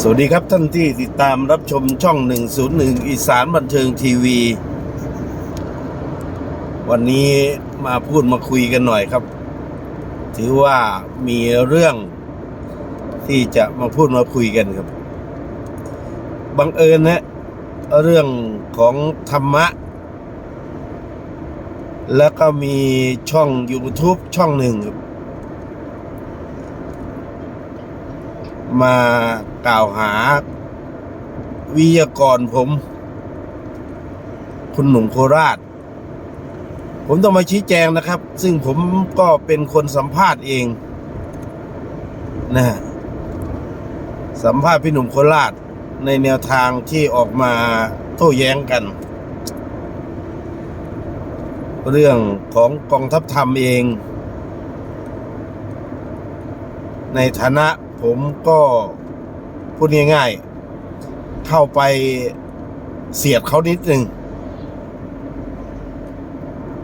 สวัสดีครับท่านที่ติดตามรับชมช่อง 101 อีสานบันเทิงทีวี วันนี้มาพูดมาคุยกันหน่อยครับ ถือว่ามีเรื่องที่จะมาพูดมาคุยกันครับ บังเอิญนะเรื่องของธรรมะ แล้วก็มีช่อง YouTube ช่องหนึ่งครับ มากล่าวหา วิทยากรผม คุณหนุ่มโคราช ผมต้องมาชี้แจงนะครับ ซึ่งผมก็เป็นคนสัมภาษณ์เองนะฮะสัมภาษณ์พี่หนุ่มโคราชในแนวทางที่ออกมาโต้แย้งกัน เรื่องของกองทัพธรรมเอง ในฐานะ ผมก็พูดง่ายๆ เข้าไปเสียดเขานิดหนึ่ง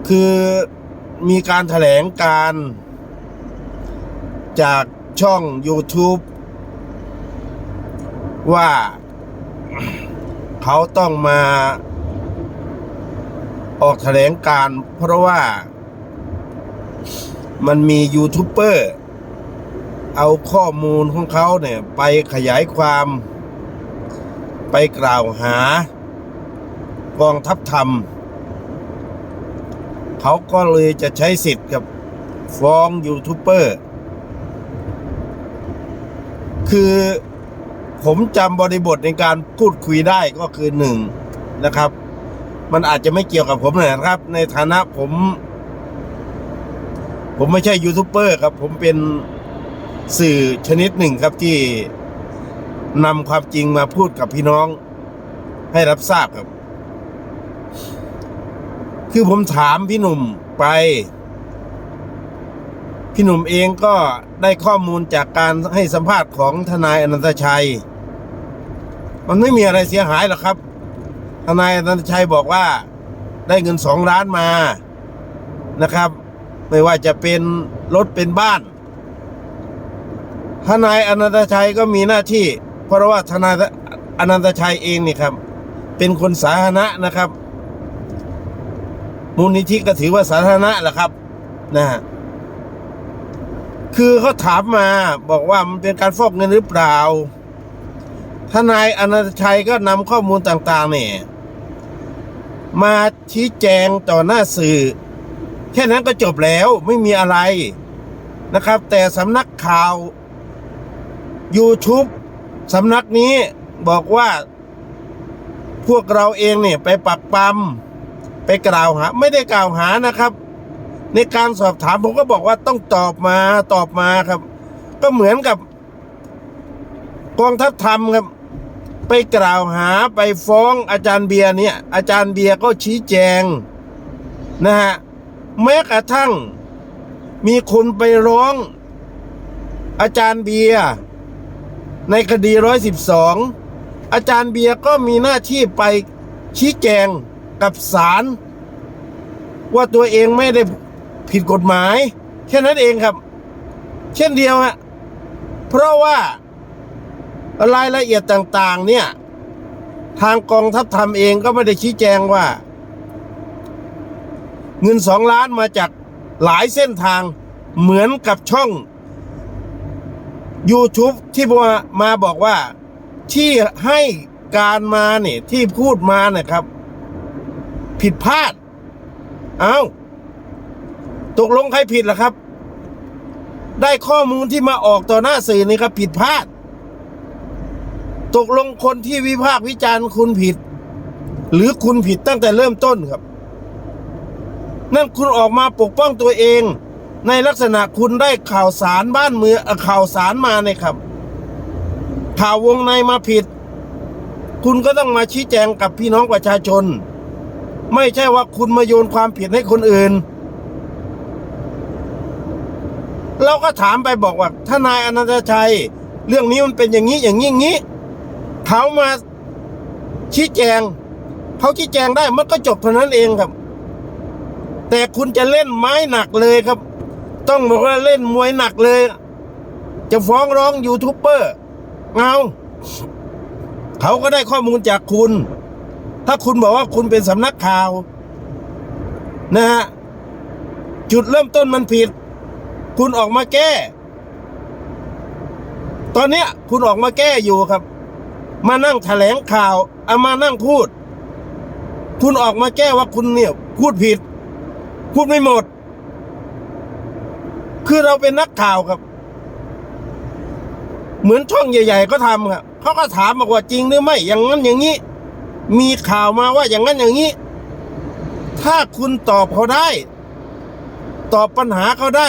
คือมีการแถลงการจากช่อง YouTube ว่าเขาต้องมาออกแถลงการเพราะว่ามันมียูทูบเบอร์ เอาข้อมูลของเขาเนี่ย ไปขยายความ ไปกล่าวหากองทัพธรรม เขาก็เลยจะใช้สิทธิ์กับฟ้องยูทูบเบอร์ คือผมจำบริบทในการพูดคุยได้ก็คือหนึ่งนะครับ มันอาจจะไม่เกี่ยวกับผมนะครับ ในฐานะผม ผมไม่ใช่ยูทูบเบอร์ครับ ผมเป็น สื่อชนิดหนึ่งครับที่นำความจริงมาพูดกับพี่น้อง ให้รับทราบครับ คือผมถามพี่หนุ่มไป พี่หนุ่มเองก็ได้ข้อมูลจากการให้สัมภาษณ์ของทนายอนันตชัย มันไม่มีอะไรเสียหายหรอกครับ ทนายอนันตชัยบอกว่าได้เงินสองล้านมานะครับ ไม่ว่าจะเป็นรถเป็นบ้าน ทนายอนันตชัยก็มีหน้าที่ เพราะว่าทนายอนันตชัยเองนี่ครับ เป็นคนสาธารณะนะครับ มูลนิธิก็ถือว่าสาธารณะแหละครับนะฮะคือเขาถามมาบอกว่ามันเป็นการฟอกเงินหรือเปล่า ทนายอนันตชัยก็นำข้อมูลต่างๆเนี่ยมาชี้แจงต่อหน้าสื่อ แค่นั้นก็จบแล้วไม่มีอะไรนะครับ แต่สำนักข่าว YouTube สำนักนี้บอกว่า พวกเราเองเนี่ยไปปักปั๊มไปกล่าวหา ไม่ได้กล่าวหานะครับ ในการสอบถามผมก็บอกว่าต้องตอบมาตอบมาครับ ก็เหมือนกับ กองทัพธรรมครับ ไปกล่าวหาไปฟ้องอาจารย์เบียร์เนี่ย อาจารย์เบียร์ก็ชี้แจงนะฮะแม้กระทั่งมีคนไปร้อง อาจารย์เบียร์ ในคดีร้อยสิบสองอาจารย์เบียร์ก็มีหน้าที่ไปชี้แจงกับศาลว่าตัวเองไม่ได้ผิดกฎหมาย แค่นั้นเองครับ เช่นเดียวฮะเพราะว่ารายละเอียดต่าง ๆ เนี่ย ทางกองทัพธรรมเองก็ไม่ได้ชี้แจงว่า เงินสองล้านมาจากหลายเส้นทางเหมือนกับช่อง YouTube ที่มามาบอกว่า ที่ให้การมาเนี่ย ที่พูดมาเนี่ยครับ ผิดพลาด เอา้า ตกลงใครผิดล่ะครับ ได้ข้อมูลที่มาออกต่อหน้าสื่อนี่ครับ ผิดพลาด ตกลงคนที่วิพากษ์วิจารณ์คุณผิด หรือคุณผิดตั้งแต่เริ่มต้นครับ นั่นคุณออกมาปกป้องตัวเอง ในลักษณะคุณได้ข่าวสารบ้านเมืองข่าวสารมาเนี่ยครับ ข่าววงในมาผิด คุณก็ต้องมาชี้แจงกับพี่น้องประชาชน ไม่ใช่ว่าคุณมาโยนความผิดให้คนอื่น เราก็ถามไปบอกว่าทนายอนันตชัย เรื่องนี้มันเป็นอย่างนี้อย่างนี้อย่างนี้เขามาชี้แจงเขาชี้แจงได้มันก็จบเท่านั้นเองครับ แต่คุณจะเล่นไม้หนักเลยครับ ต้องบอกว่าเล่นมวยหนักเลย จะฟ้องร้องยูทูบเบอร์เอาเขาก็ได้ข้อมูลจากคุณ ถ้าคุณบอกว่าคุณเป็นสำนักข่าว นะฮะ จุดเริ่มต้นมันผิด คุณออกมาแก้ ตอนเนี้ย คุณออกมาแก้อยู่ครับ มานั่งแถลงข่าวเอามานั่งพูด คุณออกมาแก้ว่าคุณเนี่ย พูดผิด พูดไม่หมด คือเราเป็นนักข่าวครับ เหมือนช่องใหญ่ ๆ ก็ทำครับเขาก็ถามบอกว่าจริงหรือไม่ อย่างนั้นอย่างนี้ มีข่าวมาว่าอย่างนั้นอย่างนี้ ถ้าคุณตอบเขาได้ ตอบปัญหาเขาได้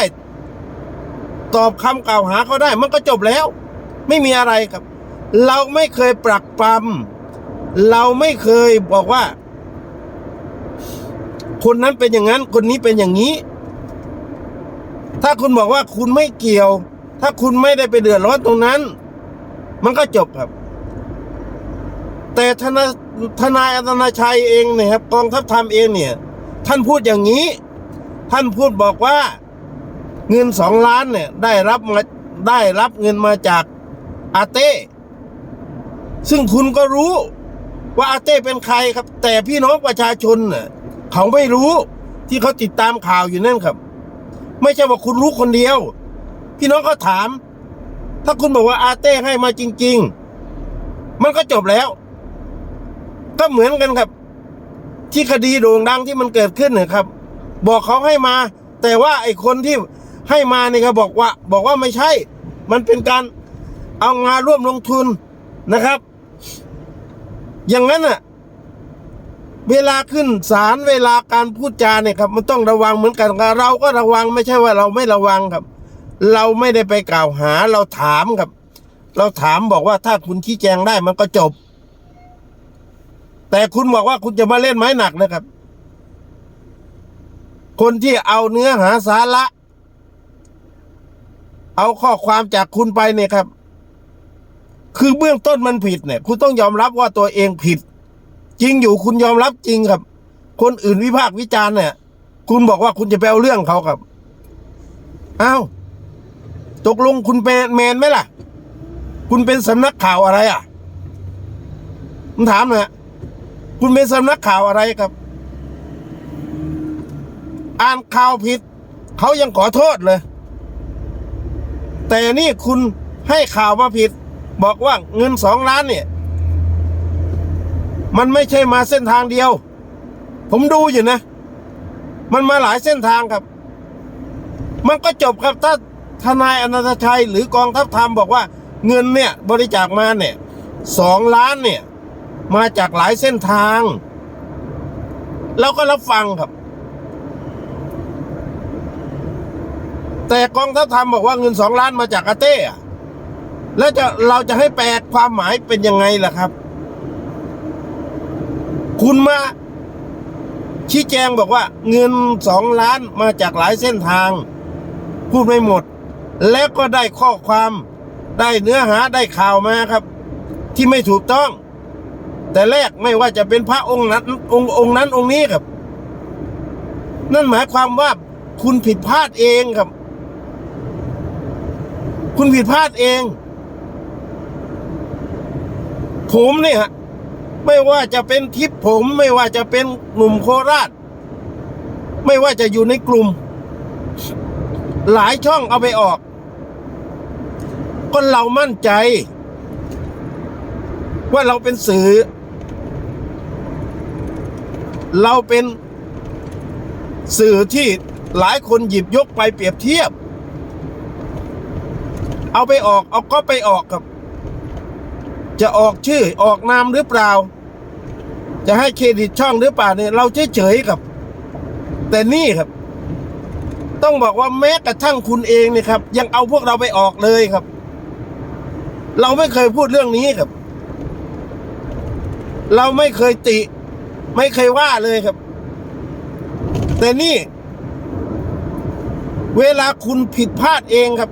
ตอบคำกล่าวหาเขาได้ มันก็จบแล้ว ไม่มีอะไรครับ เราไม่เคยปรักปรำเราไม่เคยบอกว่า คนนั้นเป็นอย่างนั้น คนนี้เป็นอย่างนี้ ถ้าคุณบอกว่าคุณไม่เกี่ยว ถ้าคุณไม่ได้ไปเดือดร้อนตรงนั้น มันก็จบครับ แต่ทนายทนายอนันตชัยเองเนี่ยครับกองทัพธรรมเองเนี่ย ท่านพูดอย่างนี้ ท่านพูดบอกว่า เงินสองล้านเนี่ย ได้รับมาได้รับเงินมาจากอาเต้ซึ่งคุณก็รู้ว่าอาเต้เป็นใครครับ แต่พี่น้องประชาชนเน่ะเขาไม่รู้ที่เขาติดตามข่าวอยู่นั่นครับ ไม่ใช่ว่าคุณรู้คนเดียว พี่น้องก็ถาม ถ้าคุณบอกว่าอาเต้ให้มาจริง ๆ มันก็จบแล้ว ก็เหมือนกันครับ ที่คดีโด่งดังที่มันเกิดขึ้นเนี่ยครับ บอกเขาให้มา แต่ว่าไอ้คนที่ให้มาเนี่ยครับบอกว่า บอกว่าไม่ใช่ มันเป็นการเอางานร่วมลงทุนนะครับ อย่างนั้นอะ เวลาขึ้นศาลเวลาการพูดจาเนี่ยครับ มันต้องระวังเหมือนกันครับเราก็ระวังไม่ใช่ว่าเราไม่ระวังครับ เราไม่ได้ไปกล่าวหาเราถามครับ เราถามบอกว่าถ้าคุณชี้แจงได้มันก็จบ แต่คุณบอกว่าคุณจะมาเล่นไม้หนักนะครับ คนที่เอาเนื้อหาสาระ เอาข้อความจากคุณไปเนี่ยครับ คือเบื้องต้นมันผิดเนี่ย คุณต้องยอมรับว่าตัวเองผิด จริงอยู่คุณยอมรับจริงครับ คนอื่นวิพากษ์วิจารณ์เนี่ย คุณบอกว่าคุณจะไปเอาเรื่องเขาครับอ้าวตกลงคุณเป็นแมนไหมล่ะ คุณเป็นสำนักข่าวอะไรอะผมถามหนะคุณเป็นสำนักข่าวอะไรครับ อ่านข่าวผิด เขายังขอโทษเลย แต่นี่คุณให้ข่าวมาผิด บอกว่าเงินสองล้านเนี่ย มันไม่ใช่มาเส้นทางเดียว ผมดูอยู่นะ มันมาหลายเส้นทางครับ มันก็จบครับถ้าทนายอนันตชัย หรือกองทัพธรรมบอกว่าเงินเนี่ยบริจาคมาเนี่ยสองล้านเนี่ย มาจากหลายเส้นทางเราก็รับฟังครับ แต่กองทัพธรรมบอกว่าเงินสองล้านมาจากอาเต้แล้วจะเราจะให้แปลความหมายเป็นยังไงล่ะครับ คุณมาชี้แจงบอกว่าเงินสองล้านมาจากหลายเส้นทาง พูดไม่หมด แล้วก็ได้ข้อความได้เนื้อหาได้ข่าวมาครับ ที่ไม่ถูกต้อง แต่แรกไม่ว่าจะเป็นพระองค์นั้นองค์องค์นั้นองค์นี้ครับ นั่นหมายความว่าคุณผิดพลาดเองครับ คุณผิดพลาดเอง ผมเนี่ยฮะ ไม่ว่าจะเป็นทิปผม ไม่ว่าจะเป็นหนุ่มโคราช ไม่ว่าจะอยู่ในกลุ่ม หลายช่องเอาไปออก ก็เรามั่นใจ ว่าเราเป็นสื่อ เราเป็นสื่อที่หลายคนหยิบยกไปเปรียบเทียบ เอาไปออก เอาก็ไปออกครับ จะออกชื่อออกนามหรือเปล่า จะให้เครดิตช่องหรือเปล่าเนี่ยเราเฉยๆครับ แต่นี่ครับ ต้องบอกว่าแม้กระทั่งคุณเองเนี่ยครับ ยังเอาพวกเราไปออกเลยครับ เราไม่เคยพูดเรื่องนี้ครับ เราไม่เคยติ ไม่เคยว่าเลยครับ แต่นี่ เวลาคุณผิดพลาดเองครับ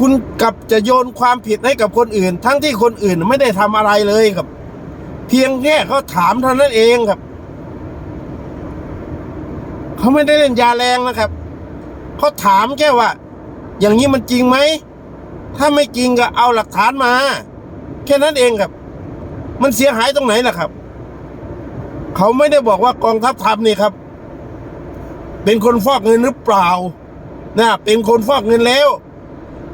คุณกลับจะโยนความผิดให้กับคนอื่น ทั้งที่คนอื่นไม่ได้ทำอะไรเลยครับ เพียงแค่เขาถามเท่านั้นเองครับเขาไม่ได้เล่นยาแรงนะครับเขาถามแค่ว่า อย่างนี้มันจริงไหมถ้าไม่จริงก็เอาหลักฐานมา แค่นั้นเองครับ มันเสียหายตรงไหนล่ะครับ เขาไม่ได้บอกว่ากองทัพทำนี่ครับ เป็นคนฟอกเงินหรือเปล่านะเป็นคนฟอกเงินแล้ว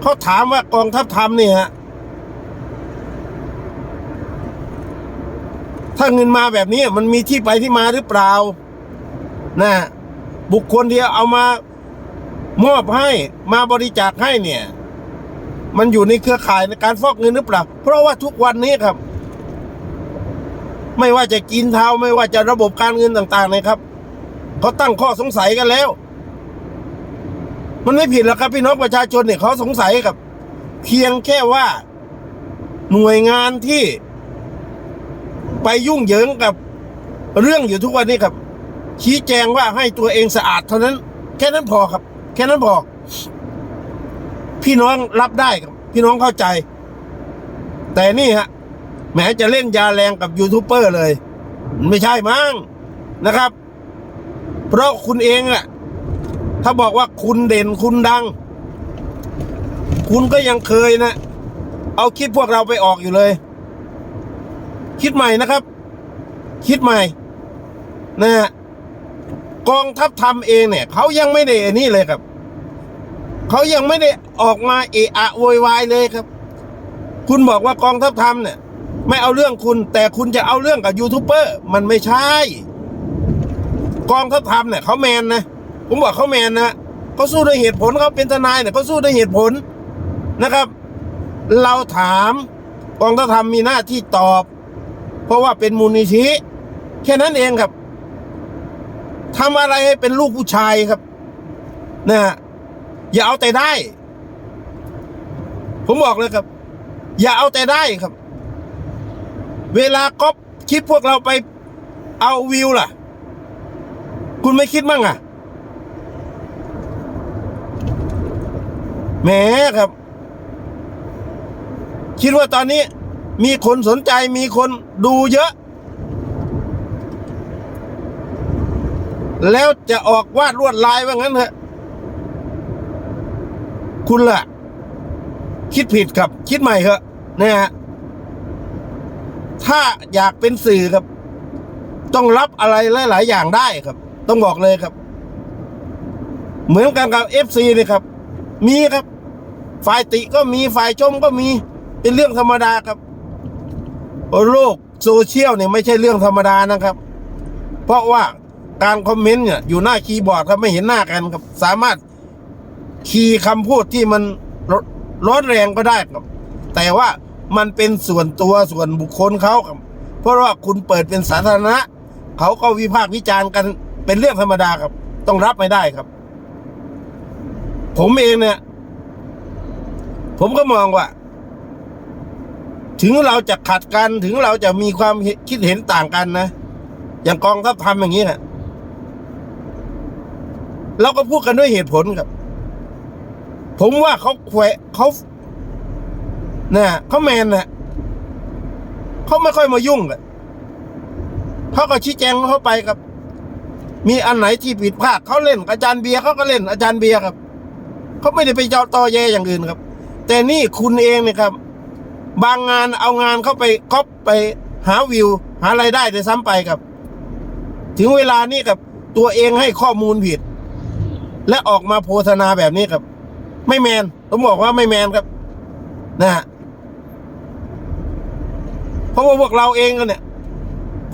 เขาถามว่ากองทัพทำนี่ฮะถ้าเงินมาแบบนี้มันมีที่ไปที่มาหรือเปล่า นะ บุคคลที่เอามามอบให้มาบริจาคให้เนี่ย มันอยู่ในเครือข่ายในการฟอกเงินหรือเปล่า เพราะว่าทุกวันนี้ครับ ไม่ว่าจะกินเทาไม่ว่าจะระบบการเงินต่างๆนะครับเขาตั้งข้อสงสัยกันแล้ว มันไม่ผิดหรอกครับพี่น้องประชาชนเนี่ยเขาสงสัยครับ เพียงแค่ว่าหน่วยงานที่ ไปยุ่งเหยิงกับเรื่องอยู่ทุกวันนี้ครับ ชี้แจงว่าให้ตัวเองสะอาดเท่านั้น แค่นั้นพอครับ แค่นั้นพอพี่น้องรับได้ครับ พี่น้องเข้าใจ แต่นี่ฮะแหมจะเล่นยาแรงกับยูทูบเบอร์เลย ไม่ใช่มั้งนะครับ เพราะคุณเองอะ ถ้าบอกว่าคุณเด่นคุณดัง คุณก็ยังเคยนะ เอาคลิปพวกเราไปออกอยู่เลย คิดใหม่นะครับ คิดใหม่ นะฮะกองทัพทำเองเนี่ยเขายังไม่ได้อันนี่เลยครับเขายังไม่ได้ออกมาเอะอะโวยวายเลยครับ คุณบอกว่ากองทัพทำเนี่ย ไม่เอาเรื่องคุณ แต่คุณจะเอาเรื่องกับยูทูบเบอร์มันไม่ใช่ กองทัพทำเนี่ยเขาแมนนะ ผมบอกเขาแมนนะเขาสู้ด้วยเหตุผลเขาเป็นทนายเนี่ยเขาสู้ด้วยเหตุผลนะครับ เราถามกองทัพทำมีหน้าที่ตอบ เพราะว่าเป็นมูลนิธิแค่นั้นเองครับทำอะไรให้เป็นลูกผู้ชายครับนะฮะอย่าเอาแต่ได้ ผมบอกเลยครับ อย่าเอาแต่ได้ครับ เวลาก๊อปคลิปพวกเราไปเอาวิวล่ะ คุณไม่คิดมั่งอะ แหมครับ คิดว่าตอนนี้ มีคนสนใจมีคนดูเยอะ แล้วจะออกวาดลวดลายว่างั้นเถอะคุณล่ะ คิดผิดครับ คิดใหม่เถอะนะฮะถ้าอยากเป็นสื่อครับ ต้องรับอะไรหลาย ๆ อย่างได้ครับ ต้องบอกเลยครับ เหมือนกันกับเอฟซีนี่ครับ มีครับ ฝ่ายติก็มีฝ่ายชมก็มีเป็นเรื่องธรรมดาครับโลกโซเชียลเนี่ยไม่ใช่เรื่องธรรมดานะครับ เพราะว่าการคอมเมนต์เนี่ยอยู่หน้าคีย์บอร์ดครับไม่เห็นหน้ากันครับ สามารถคีย์คำพูดที่มันร้อนแรงก็ได้ครับ แต่ว่ามันเป็นส่วนตัวส่วนบุคคลเขาครับ เพราะว่าคุณเปิดเป็นสาธารณะเขาก็วิพากษ์วิจารณ์กันเป็นเรื่องธรรมดาครับ ต้องรับไม่ได้ครับ ผมเองเนี่ย ผมก็มองว่า ถึงเราจะขัดกันถึงเราจะมีความคิดเห็นต่างกันนะ อย่างกองทัพทำอย่างนี้นะเราก็พูดกันด้วยเหตุผลครับ ผมว่าเขาแขวะเขาเนี่ยเขาแมนนะเขาไม่ค่อยมายุ่งอะเขาก็ชี้แจงเข้าไปครับ มีอันไหนที่ผิดพลาดเขาเล่น อาจารย์เบียร์เขาก็เล่นอาจารย์เบียร์ครับเขาไม่ได้ไปเจ้าต่อแย่อย่างอื่นครับ แต่นี่คุณเองเนี่ยครับ บางงานเอางานเข้าไปก๊อปไปหาวิว หารายได้ด้วยซ้ำไปครับ ถึงเวลานี้ครับตัวเองให้ข้อมูลผิด และออกมาโพธนาแบบนี้ครับ ไม่แมนผมบอกว่าไม่แมนครับ นะฮะเพราะว่าพวกเราเองกันเนี่ย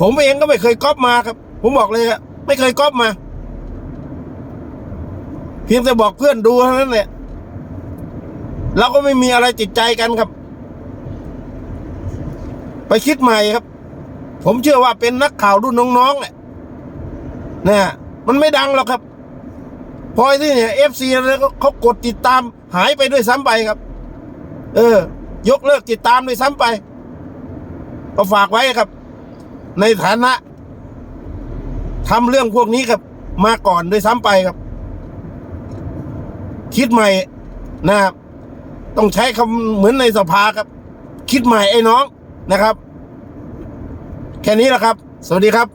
ผมเองก็ไม่เคยก๊อปมาครับ ผมบอกเลยครับไม่เคยก๊อปมา เพียงแต่บอกเพื่อนดูเท่านั้นแหละ เราก็ไม่มีอะไรติดใจกันครับ ไปคิดใหม่ครับ ผมเชื่อว่าเป็นนักข่าวรุ่นน้องๆแหละนะฮะมันไม่ดังหรอกครับ พอที่เนี่ยเอฟซีแล้วเขากดติดตามหายไปด้วยซ้ำไปครับ เออ ยกเลิกติดตามด้วยซ้ำไป ก็ฝากไว้ครับ ในฐานะทำเรื่องพวกนี้ครับ มาก่อนด้วยซ้ำไปครับ คิดใหม่นะครับ ต้องใช้คำเหมือนในสภาครับ คิดใหม่ไอ้น้องนะครับ แค่นี้แหละครับ สวัสดีครับ